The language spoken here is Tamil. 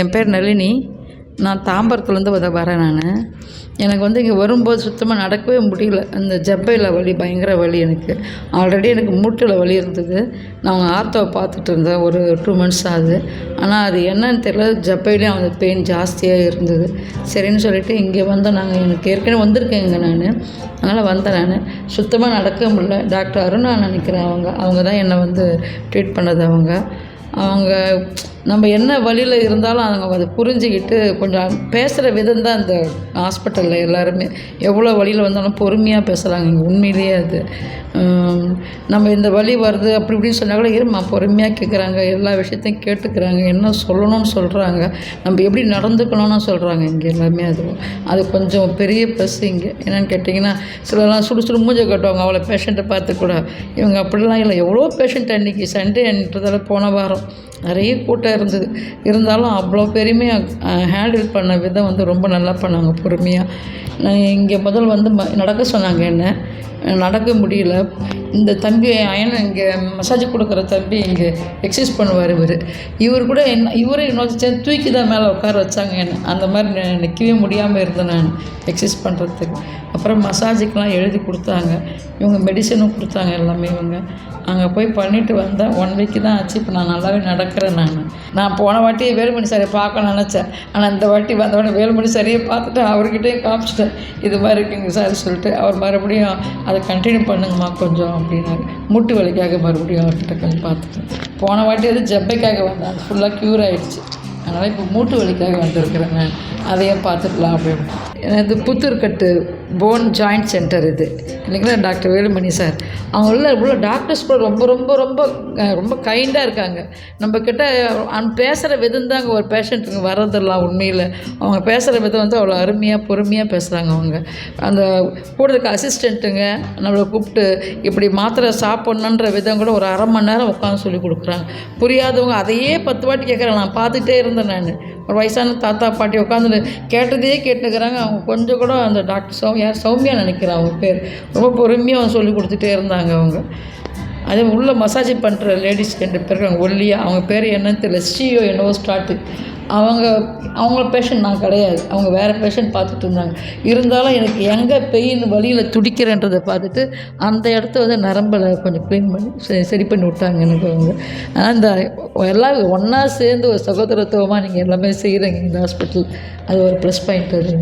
என் பேர் நளினி. நான் தாம்பரத்துலேருந்து வத வரேன் நான். எனக்கு வந்து இங்கே வரும்போது சுத்தமாக நடக்கவே முடியல. அந்த ஜப்பையில் வலி பயங்கர வலி எனக்கு. ஆல்ரெடி எனக்கு மூட்டில் வலி இருந்தது. நான் அவங்க ஆர்த்தோவை பார்த்துட்டு இருந்தேன். ஒரு டூ மந்த்ஸ் ஆகுது. ஆனால் அது என்னன்னு தெரியல. ஜப்பையிலையும் அந்த பெயின் ஜாஸ்தியாக இருந்தது. சரின்னு சொல்லிட்டு இங்கே வந்தோம் நாங்கள் எனக்கு ஏற்கனவே வந்திருக்கேன் இங்கே நான். அதனால் வந்தேன் நான். சுத்தமாக நடக்க முடியல. டாக்டர் அருணா நினைக்கிறேன் அவங்க. அவங்க தான் என்னை வந்து ட்ரீட் பண்ணது அவங்க. அவங்க நம்ம என்ன வழியில் இருந்தாலும் அவங்க அதை புரிஞ்சுக்கிட்டு கொஞ்சம் பேசுகிற விதம் தான் இந்த ஹாஸ்பிட்டலில் எல்லாருமே. எவ்வளோ வழியில் வந்தாலும் பொறுமையாக பேசுகிறாங்க இங்கே உண்மையிலேயே அது. நம்ம இந்த வழி வருது அப்படி இப்படின்னு சொன்னால் கூட இருமா பொறுமையாக கேட்குறாங்க எல்லா விஷயத்தையும் கேட்டுக்கிறாங்க. என்ன சொல்லணும்னு சொல்கிறாங்க நம்ம எப்படி நடந்துக்கணும்னு சொல்கிறாங்க இங்கே எல்லாமே அது. அது கொஞ்சம் பெரிய ப்ளஸ் இங்கே. என்னென்னு கேட்டிங்கன்னா சிலலாம் சுடு சுடு மூஞ்ச கட்டுவாங்க. அவ்வளோ பேஷண்ட்டை பார்த்து கூட. இவங்க அப்படிலாம் இல்லை. எவ்வளோ பேஷண்ட் அன்றைக்கி சண்டேன்றதால போன வாரம். நிறைய கூட்டம் இருந்தது. இருந்தாலும் அவ்வளோ பெருமையாக ஹேண்டில் பண்ண விதம் வந்து ரொம்ப நல்லா பண்ணாங்க பொறுமையாக நான் இங்கே முதல் வந்து ம நடக்க சொன்னாங்க என்ன நடக்க முடியல. இந்த தம்பி அயன் இங்கே மசாஜ் கொடுக்குற தம்பி இங்கே எக்ஸசைஸ் பண்ணுவார் இவர். இவர் கூட என்ன இவரே இன்னொரு சேர்ந்து தூக்கி தான் மேலே உட்கார வச்சாங்க என்ன. அந்த மாதிரி நிற்கவே முடியாமல் இருந்தேன் நான் எக்ஸசைஸ் பண்ணுறதுக்கு அப்புறம் மசாஜுக்கெலாம் எழுதி கொடுத்தாங்க. இவங்க மெடிசனும் கொடுத்தாங்க எல்லாமே இவங்க. அங்கே போய் பண்ணிட்டு வந்தேன். ஒன் வீக்கு தான் ஆச்சு. இப்போ நான் நல்லாவே நடக்கிறேன் நான். நான் போன வாட்டி வேலுமணி சாரை பார்க்க நினச்சேன். ஆனால் இந்த வாட்டி வந்தவொடனே வேலுமணி சாரையே பார்த்துட்டு அவர்கிட்டயே காமிச்சிட்டேன். இது மாதிரி இருக்குங்க சார் சொல்லிட்டு அவர் மறுபடியும் அதை கண்டினியூ பண்ணுங்கம்மா கொஞ்சம் அப்படின்னாரு. மூட்டு வலிக்காக மறுபடியும் அவர்கிட்ட கொஞ்சம் பார்த்துட்டேன். போன வாட்டி அது ஜப்பைக்காக வந்தேன். அது ஃபுல்லாக க்யூர் ஆகிடுச்சு அதனால் இப்போ மூட்டு வலிக்காக வந்திருக்கிறேன் அதையும் பார்த்துக்கலாம் அப்படின்னு. இது புத்தூர்கட்டு போன் ஜாயிண்ட் சென்டர் இது. இல்லைங்களா டாக்டர் வேலுமணி சார்? அவங்க உள்ள இவ்வளோ டாக்டர்ஸ் கூட ரொம்ப ரொம்ப ரொம்ப ரொம்ப கைண்டாக இருக்காங்க. நம்மக்கிட்ட அவன் பேசுகிற விதம் தாங்க ஒரு பேஷண்ட்டுங்க வர்றதெல்லாம் உண்மையில். அவங்க பேசுகிற விதம் வந்து அவ்வளோ அருமையாக பொறுமையாக பேசுகிறாங்க அவங்க. அந்த கூட இருக்க அசிஸ்டண்ட்டுங்க நம்மளை கூப்பிட்டு இப்படி மாத்திரை சாப்பிட்ணுன்ற விதம் கூட ஒரு அரை மணி நேரம் உட்காந்து சொல்லி கொடுக்குறாங்க. புரியாதவங்க அதையே பத்து வாட்டி கேட்குறேன் நான் பார்த்துட்டே இருந்தேன் நான். ஒரு வயசான தாத்தா பாட்டி உட்காந்து கேட்டதையே கேட்டுக்கிறாங்க. அவங்க கொஞ்சம் கூட அந்த டாக்டர் சௌ யார் சௌமியா நினைக்கிறான் அவங்க பேர். ரொம்ப பொறுமையாக சொல்லி கொடுத்துட்டே இருந்தாங்க அவங்க. அதே உள்ளே மசாஜ் பண்ணுற லேடிஸ் ரெண்டு பேர் இருக்காங்க. ஒல்லியாக அவங்க பேர் என்னன்னு தெரியல. ஸ்ரீயோ என்னவோ ஸ்டார்ட்டு அவங்க அவங்க பேஷண்ட் நான் கிடையாது. அவங்க வேறு பேஷண்ட் பார்த்துட்டு இருந்தாங்க. இருந்தாலும் எனக்கு எங்கே பெயின் வழியில் துடிக்கிறேன்றதை பார்த்துட்டு அந்த இடத்த வந்து நரம்பில் கொஞ்சம் க்ளீன் பண்ணி சரி பண்ணி விட்டாங்க எனக்கு அவங்க. அந்த எல்லாம் ஒன்றா சேர்ந்து ஒரு சகோதரத்துவமாக நீங்கள் எல்லாமே செய்கிறீங்க இந்த ஹாஸ்பிட்டல் அது ஒரு ப்ளஸ் பாயிண்ட் அது.